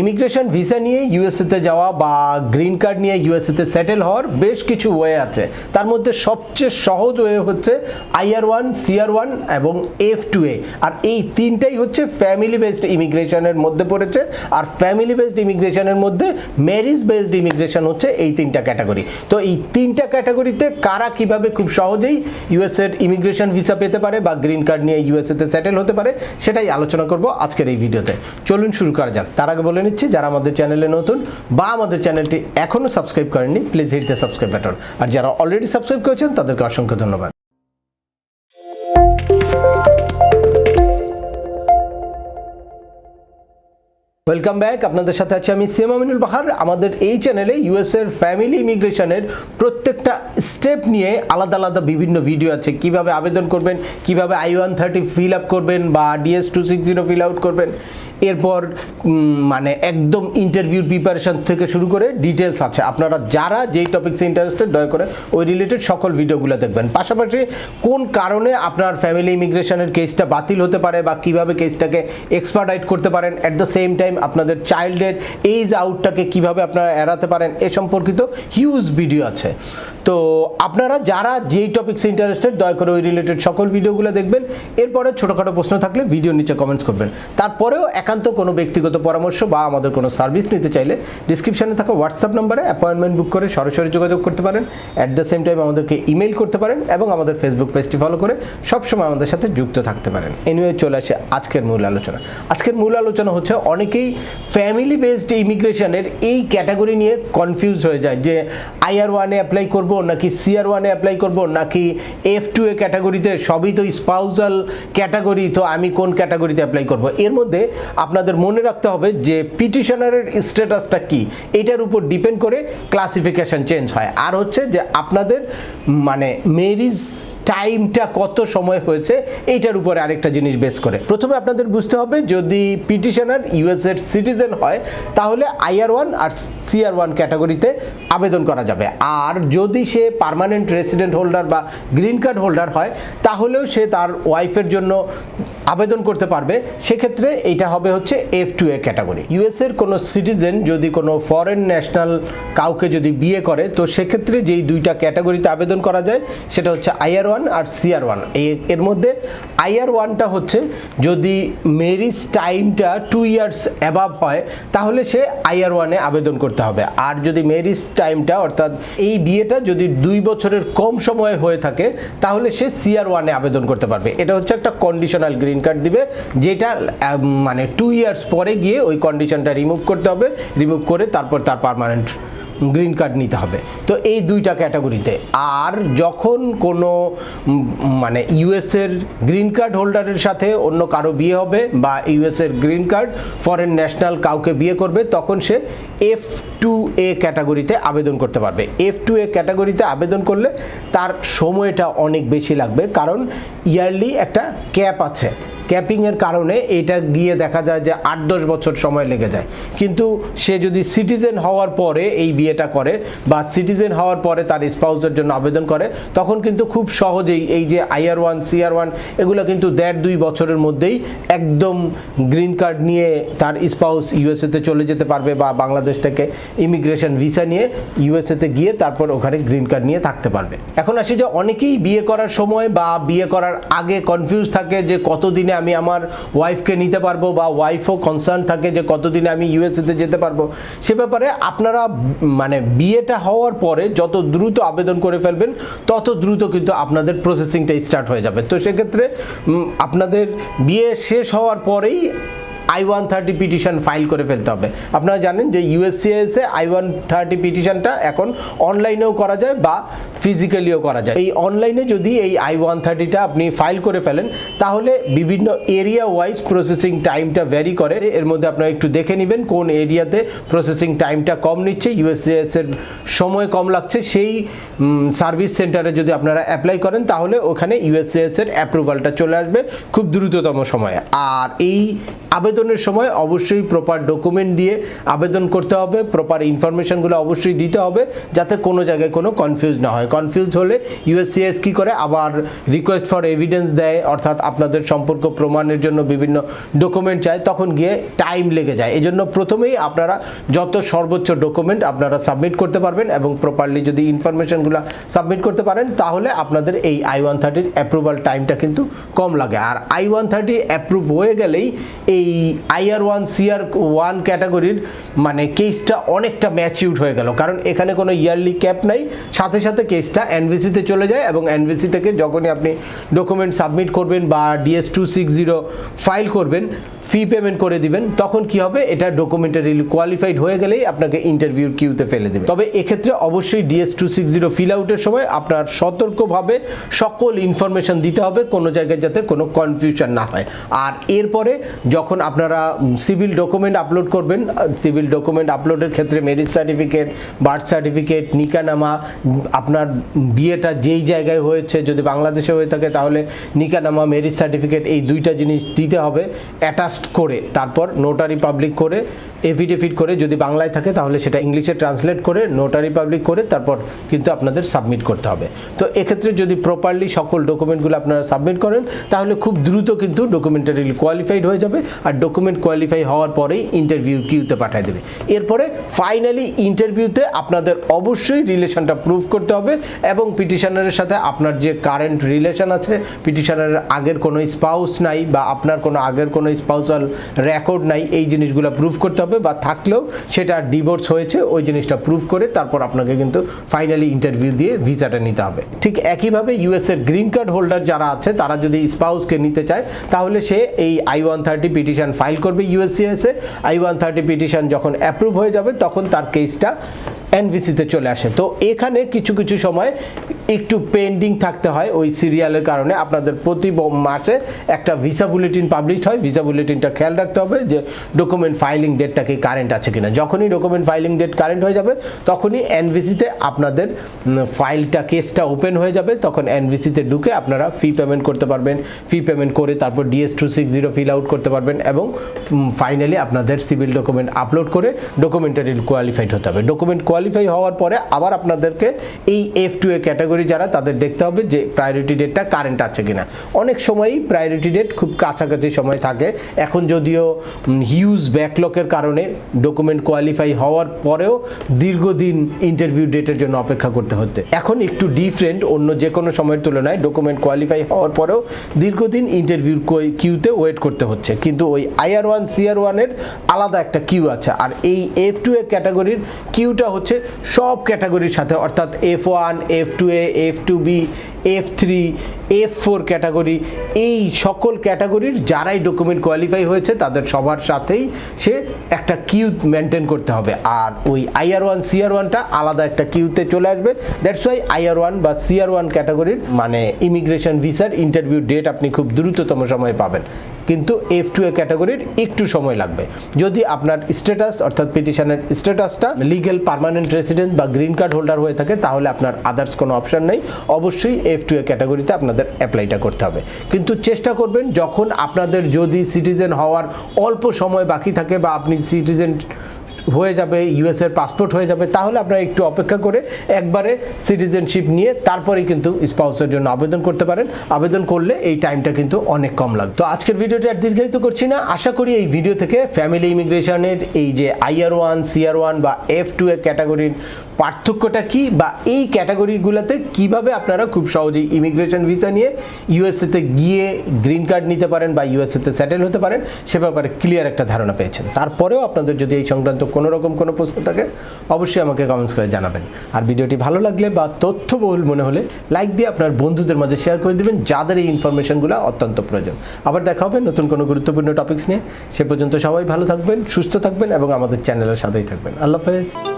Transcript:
Immigration visa নিয়ে ইউএসএতে যাওয়া বা গ্রিন কার্ড নিয়ে ইউএসএতে সেটেল হওয়ার বেশ কিছু ওয়ে আছে। তার মধ্যে সবচেয়ে সহজ ওয়ে হচ্ছে আইআর ওয়ান সিআর ওয়ান এবং এফ টু এ আর এই তিনটাই হচ্ছে ফ্যামিলি বেসড ইমিগ্রেশনের মধ্যে পড়েছে। আর ফ্যামিলি বেসড ইমিগ্রেশনের মধ্যে ম্যারিজ বেসড ইমিগ্রেশন হচ্ছে এই তিনটা ক্যাটাগরি তো এই তিনটা ক্যাটাগরিতে কারা কীভাবে খুব সহজেই ইউএস এর ইমিগ্রেশন ভিসা পেতে পারে বা গ্রিন কার্ড নিয়ে ইউএসএতে সেটেল হতে পারে, সেটাই আলোচনা করব আজকের এই ভিডিওতে। চলুন শুরু করা যাক। তার আগে বলে নিচ্ছি। যারা আমাদের চ্যানেলে নতুন বা আমাদের চ্যানেলটি এখনও সাবস্ক্রাইব করেননি please hit the subscribe button আর যারা অলরেডি সাবস্ক্রাইব করেছেন, তাদেরকে অসংখ্য ধন্যবাদ। ওয়েলকাম ব্যাক আপনাদের সাথে আছি আমি সিএম আমিনুল বাহার। আমাদের এই চ্যানেলে ইউএস এর ফ্যামিলি ইমিগ্রেশনের প্রত্যেকটা স্টেপ নিয়ে আলাদা আলাদা বিভিন্ন ভিডিও আছে। কীভাবে আবেদন করবেন, কীভাবে I one thirty fill up করবেন বা DS two six zero fill out করবেন। এরপর মানে একদম ইন্টারভিউ প্রিপারেশন থেকে শুরু করে ডিটেলস আছে। আপনারা যারা যেই টপিক্সে ইন্টারেস্টেড দয়া করে ওই রিলেটেড সকল ভিডিওগুলো দেখবেন। পাশাপাশি কোন কারণে আপনার ফ্যামিলি ইমিগ্রেশনের কেসটা বাতিল হতে পারে বা কীভাবে কেসটাকে এক্সপার্টাইট করতে পারেন অ্যাট দ্য সেম টাইম আপনাদের চাইল্ডের এইজ আউটটাকে কীভাবে আপনারা এড়াতে পারেন, এ সম্পর্কিত হিউজ ভিডিও আছে। তো আপনারা যারা যেই টপিক্সে ইন্টারেস্টেড দয়া করে ওই রিলেটেড সকল ভিডিওগুলো দেখবেন। এরপরে ছোটোখাটো প্রশ্ন থাকলে ভিডিও নিচে কমেন্টস করবেন। তারপরেও একান্ত কোনো ব্যক্তিগত পরামর্শ বা আমাদের কোনো সার্ভিস নিতে চাইলে ডিসক্রিপশনে থাকা হোয়াটসঅ্যাপ নম্বরে অ্যাপয়েন্টমেন্ট বুক করে সরাসরি যোগাযোগ করতে পারেন। অ্যাট দ্য সেম টাইম আমাদেরকে ইমেল করতে পারেন এবং আমাদের ফেসবুক পেজটি ফলো করে সবসময় আমাদের সাথে যুক্ত থাকতে পারেন। এনিওয়ে চলে আসে আজকের মূল আলোচনা। আজকের মূল আলোচনা হচ্ছে অনেকেই ফ্যামিলি বেসড ইমিগ্রেশনের এই ক্যাটাগরি নিয়ে কনফিউজ হয়ে যায় যে আইআর ওয়ানে অ্যাপ্লাই করব নাকি সিআর ওয়ানে অ্যাপ্লাই করব, নাকি এফ টু এ ক্যাটাগরিতে সবই তো স্পাউজাল ক্যাটাগরি তো আমি কোন ক্যাটাগরিতে অ্যাপ্লাই করব? এর মধ্যে আপনাদের মনে রাখতে হবে যে পিটিশনারের স্ট্যাটাসটা কি? এটার উপর ডিপেন্ড করে ক্লাসিফিকেশন চেঞ্জ হয়। আর হচ্ছে যে আপনাদের মানে মেরিজ টাইমটা কত সময় হয়েছে, এইটার উপরে আরেকটা জিনিস বেস করে। প্রথমে আপনাদের বুঝতে হবে, যদি পিটিশনার ইউএসএর সিটিজেন হয়, তাহলে আইআর ওয়ান আর সিআর ওয়ান ক্যাটাগরিতে আবেদন করা যাবে। আর যদি সে পার্মানেন্ট রেসিডেন্ট হোল্ডার বা গ্রিন কার্ড হোল্ডার হয়, তাহলেও সে তার ওয়াইফের জন্য আবেদন করতে পারবে। সেক্ষেত্রে এটা হবে হচ্ছে এফ টু এ ক্যাটাগরি ইউএসের কোনো সিটিজেন যদি কোনো ফরেন ন্যাশনাল কাউকে যদি বিয়ে করে, তো সেক্ষেত্রে যেই দুইটা ক্যাটাগরিতে আবেদন করা যায়, সেটা হচ্ছে আইআর ওয়ান আর সিআর ওয়ানের মধ্যে আইআর ওয়ানটা হচ্ছে যদি মেরিজ টাইমটা টু ইয়ার্স অ্যাবাভ হয়, তাহলে সে আইআর ওয়ানে আবেদন করতে হবে। আর যদি মেরিজ টাইমটা অর্থাৎ এই বিয়েটা যদি দুই বছরের কম সময় হয়ে থাকে, তাহলে সে সিআর ওয়ানে আবেদন করতে পারবে। এটা হচ্ছে একটা কন্ডিশনাল গ্রিন কার্ড দিবে, যেটা মানে টু ইয়ার্স পরে গিয়ে ওই কন্ডিশনটা রিমুভ করতে হবে রিমুভ করে তারপর তার পার্মানেন্ট গ্রিন কার্ড নিতে হবে। তো এই দুইটা ক্যাটাগরিতে। আর যখন কোনো মানে ইউএসের গ্রিন কার্ড হোল্ডারের সাথে অন্য কারও বিয়ে হবে বা ইউএসের গ্রিন কার্ড ফরেন ন্যাশনাল কাউকে বিয়ে করবে, তখন সে এফ টু এ ক্যাটাগরিতে আবেদন করতে পারবে। এফ টু এ ক্যাটাগরিতে আবেদন করলে তার সময়টা অনেক বেশি লাগবে, কারণ ইয়ারলি একটা ক্যাপ আছে। ক্যাপিংয়ের কারণে এটা গিয়ে দেখা যায় যে আট দশ বছর সময় লেগে যায়। কিন্তু সে যদি সিটিজেন হওয়ার পরে এই বিয়েটা করে বা সিটিজেন হওয়ার পরে তার স্পাউসের জন্য আবেদন করে, তখন কিন্তু খুব সহজেই এই যে আইআর ওয়ান, সিআর ওয়ান, এগুলো কিন্তু দেড় দুই বছরের মধ্যেই একদম গ্রিন কার্ড নিয়ে তার স্পাউস ইউএসএতে চলে যেতে পারবে বা বাংলাদেশ থেকে ইমিগ্রেশন ভিসা নিয়ে ইউএসএতে গিয়ে তারপর ওখানে গ্রিন কার্ড নিয়ে থাকতে পারবে। এখন আসি যে অনেকেই বিয়ে করার সময় বা বিয়ে করার আগে কনফিউজ থাকে যে কতদিনে আমি আমার ওয়াইফকে নিতে পারব বা ওয়াইফও কনসার্ন থাকে যে কতদিনে আমি ইউএসএতে যেতে পারব। সে ব্যাপারে আপনারা মানে বিয়েটা হওয়ার পরে যত দ্রুত আবেদন করে ফেলবেন, তত দ্রুত কিন্তু আপনাদের প্রসেসিংটা স্টার্ট হয়ে যাবে। তো সেক্ষেত্রে আপনাদের বিয়ে শেষ হওয়ার পরেই I one thirty petition file করে ফেলতে হবে। আপনারা জানেন যে ইউএসসিএসে আই ওয়ান থার্টি পিটিশনটা এখন অনলাইনেও করা যায় বা ফিজিক্যালিও করা যায়। এই অনলাইনে যদি এই আই ওয়ান থার্টিটা আপনি ফাইল করে ফেলেন, তাহলে বিভিন্ন এরিয়া ওয়াইজ প্রসেসিং টাইমটা ভ্যারি করে। এর মধ্যে আপনারা একটু দেখে নেবেন কোন এরিয়াতে প্রসেসিং টাইমটা কম নিচ্ছে ইউএসসিএস এর সময় কম লাগছে। সেই সার্ভিস সেন্টারে যদি আপনারা অ্যাপ্লাই করেন, তাহলে ওখানে ইউএসসিএস এর অ্যাপ্রুভালটা চলে আসবে খুব দ্রুততম সময়ে। আর এই আবেদনের সময় অবশ্যই প্রপার ডকুমেন্ট দিয়ে আবেদন করতে হবে। প্রপার ইনফরমেশনগুলো অবশ্যই দিতে হবে, যাতে কোনো জায়গায় কোনো কনফিউজ না হয়। কনফিউজ হলে ইউএসসিএস কি করে? আবার রিকোয়েস্ট ফর এভিডেন্স দেয়, অর্থাৎ আপনাদের সম্পর্ক প্রমাণের জন্য বিভিন্ন ডকুমেন্ট চায়, তখন গিয়ে টাইম লেগে যায়। এই জন্য প্রথমেই আপনারা যত সর্বোচ্চ ডকুমেন্ট আপনারা সাবমিট করতে পারবেন এবং প্রপারলি যদি ইনফরমেশনগুলো সাবমিট করতে পারেন, তাহলে আপনাদের এই আই ওয়ান থার্টির অ্যাপ্রুভাল টাইমটা কিন্তু কম লাগে। আর আই ওয়ান থার্টি অ্যাপ্রুভ হয়ে গেলেই এই আইআর ওয়ান সিআর ওয়ান ক্যাটাগরির মানে কেসটা অনেকটা ম্যাচিউড হয়ে গেল। কারণ এখানে কোনো ইয়ারলি ক্যাপ নাই, সাথে সাথে কেসটা এনভিসিতে চলে যায় এবং এনভিসি থেকে যখনই আপনি ডকুমেন্ট সাবমিট করবেন বা DS two six zero file করবেন ফি পেমেন্ট করে দিবেন, তখন কি হবে? এটা ডকুমেন্টারি কোয়ালিফাইড হয়ে গেলেই আপনাকে ইন্টারভিউর কিউতে ফেলে দেবে। তবে এক্ষেত্রে অবশ্যই DS two six zero fill আউটের সময় আপনার সতর্কভাবে সকল ইনফরমেশন দিতে হবে কোনো জায়গায় যাতে কোনো কনফিউশন না হয়। আর এরপরে যখন আপনারা সিভিল ডকুমেন্ট আপলোড করবেন সিভিল ডকুমেন্ট আপলোডের ক্ষেত্রে ম্যারেজ সার্টিফিকেট বার্থ সার্টিফিকেট নিকানামা, আপনার বিয়েটা যেই জায়গায় হয়েছে, যদি বাংলাদেশে হয়ে থাকে তাহলে নিকানামা ম্যারেজ সার্টিফিকেট এই দুইটা জিনিস দিতে হবে। অ্যাটাচড করে তারপর নোটারি পাবলিক করে এফিডেভিট করে যদি বাংলায় থাকে, তাহলে সেটা ইংলিশে ট্রান্সলেট করে নোটারি পাবলিক করে, তারপর কিন্তু আপনাদের সাবমিট করতে হবে। তো এক্ষেত্রে যদি প্রপারলি সকল ডকুমেন্টগুলো আপনারা সাবমিট করেন, তাহলে খুব দ্রুত কিন্তু ডকুমেন্টারি কোয়ালিফাইড হয়ে যাবে আর ডকুমেন্ট কোয়ালিফাই হওয়ার পরেই ইন্টারভিউ কিউতে পাঠিয়ে দেবে। এরপরে ফাইনালি ইন্টারভিউতে আপনাদের অবশ্যই রিলেশনটা প্রুভ করতে হবে এবং পিটিশনারের সাথে আপনার যে কারেন্ট রিলেশন আছে পিটিশনারের আগের কোনো স্পাউস নাই বা আপনার কোনো আগের কোনো স্পাউসাল রেকর্ড নাই, এই জিনিসগুলো প্রুভ করতে হবে। বা থাকলেও সেটা ডিভোর্স হয়েছে, ওই জিনিসটা প্রুভ করে তারপর আপনাকে কিন্তু ফাইনালি ইন্টারভিউ দিয়ে ভিসাটা নিতে হবে। ঠিক একইভাবে ইউএস এর গ্রিন কার্ড হোল্ডার যারা আছে, তারা যদি স্পাউসকে নিতে চায়, তাহলে সে এই I one thirty petition file করবে ইউএসসিএসে আই ওয়ান থার্টি পিটিশন যখন অ্যাপ্রুভ হয়ে যাবে, তখন তার কেসটা এনভিসিতে চলে আসে। তো এখানে কিছু কিছু সময় একটু পেন্ডিং থাকতে হয় ওই সিরিয়ালের কারণে। আপনাদের প্রতি মাসে একটা ভিসা বুলেটিন পাবলিশ হয়। ভিসা বুলেটিনটা খেয়াল রাখতে হবে যে ডকুমেন্ট ফাইলিং ডেটটা কি কারেন্ট আছে কিনা। যখনই ডকুমেন্ট ফাইলিং ডেট কারেন্ট হয়ে যাবে, তখনই এনভিসিতে আপনাদের ফাইলটা কেসটা ওপেন হয়ে যাবে। তখন এনভিসিতে ঢুকে আপনারা ফি পেমেন্ট করতে পারবেন। ফি পেমেন্ট করে তারপর DS two six zero fill out করতে পারবেন এবং ফাইনালি আপনাদের সিভিল ডকুমেন্ট আপলোড করে ডকুমেন্টারি কোয়ালিফাইড হতে হবে। ডকুমেন্ট কোয়ালিফাই হওয়ার পরে আবার আপনাদেরকে এই এফ টু এ ক্যাটাগরি যারা, তাদের দেখতে হবে যে প্রায়োরিটি ডেটটা কারেন্ট আছে কিনা। অনেক সময়ই প্রায়োরিটি ডেট খুব কাছাকাছি সময় থাকে। এখন যদিও হিউজ ব্যাকলকের কারণে ডকুমেন্ট কোয়ালিফাই হওয়ার পরেও দীর্ঘদিন ইন্টারভিউ ডেটের জন্য অপেক্ষা করতে হতে এখন একটু ডিফারেন্ট অন্য যে কোনো সময়ের তুলনায় ডকুমেন্ট কোয়ালিফাই হওয়ার পরেও দীর্ঘদিন ইন্টারভিউ কিউতে ওয়েট করতে হচ্ছে। কিন্তু ওই আইআর ওয়ান সিআর ওয়ানের আলাদা একটা কিউ আছে। আর এই এফ টু ক্যাটাগরির কিউটা হচ্ছে সব ক্যাটাগরির সাথে, অর্থাৎ F one F two A F two B F three F four category, এই সকল ক্যাটাগরির যারাই ডকুমেন্ট কোয়ালিফাই হয়েছে, তাদের সবার সাথেই সে একটা কিউ মেনটেন করতে হবে। আর ওই আইআর ওয়ান সিআর ওয়ানটা আলাদা একটা কিউতে চলে আসবে। দ্যাটস ওয়াই আইআর ওয়ান বা সিআর ওয়ান ক্যাটাগরির মানে ইমিগ্রেশন ভিসার ইন্টারভিউ ডেট আপনি খুব দ্রুততম সময়ে পাবেন। কিন্তু এফ টু এ ক্যাটাগরির একটু সময় লাগবে। যদি আপনার স্ট্যাটাস অর্থাৎ পিটিশনের স্ট্যাটাসটা লিগেল পারমানেন্ট রেসিডেন্ট বা গ্রিন কার্ড হোল্ডার হয়ে থাকে, তাহলে আপনার আদার্স কোনো অপশান নেই। অবশ্যই এফ টু এ ক্যাটাগরিতে আপনাদের অ্যাপ্লাইটা করতে হবে। কিন্তু চেষ্টা করবেন, যখন আপনাদের যদি সিটিজেন হওয়ার অল্প সময় বাকি থাকে বা আপনি সিটিজেন হয়ে যাবে ইউএস এর পাসপোর্ট হয়ে যাবে, তাহলে আপনারা একটু অপেক্ষা করে একবারে সিটিজেনশিপ নিয়ে তারপরেই কিন্তু স্পাউসের জন্য আবেদন করতে পারেন। আবেদন করলে এই টাইমটা কিন্তু অনেক কম লাগতো। আজকের ভিডিওটি আর দীর্ঘায়িত করছি না। আশা করি এই ভিডিও থেকে ফ্যামিলি ইমিগ্রেশনের এই যে আইআর ওয়ান সিআর ওয়ান বা এফ টু এ ক্যাটাগরির পার্থক্যটা কি বা এই ক্যাটাগরিগুলোতে কীভাবে আপনারা খুব সহজেই ইমিগ্রেশন ভিসা নিয়ে ইউএসএতে গিয়ে গ্রিন কার্ড নিতে পারেন বা ইউএসএতে সেটেল হতে পারেন, সে ব্যাপারে ক্লিয়ার একটা ধারণা পেয়েছেন। তারপরেও আপনাদের যদি এই সংক্রান্ত কোনো রকম কোনো প্রশ্ন থাকে, অবশ্যই আমাকে কমেন্টস করে জানাবেন। আর ভিডিওটি ভালো লাগলে বা তথ্যবহুল মনে হলে লাইক দিয়ে আপনার বন্ধুদের মাঝে শেয়ার করে দেবেন, যাদের এই ইনফরমেশনগুলো অত্যন্ত প্রয়োজন। আবার দেখা হবে নতুন কোনো গুরুত্বপূর্ণ টপিকস নিয়ে। সে পর্যন্ত সবাই ভালো থাকবেন, সুস্থ থাকবেন এবং আমাদের চ্যানেলের সাথেই থাকবেন। আল্লাহ হাফেজ।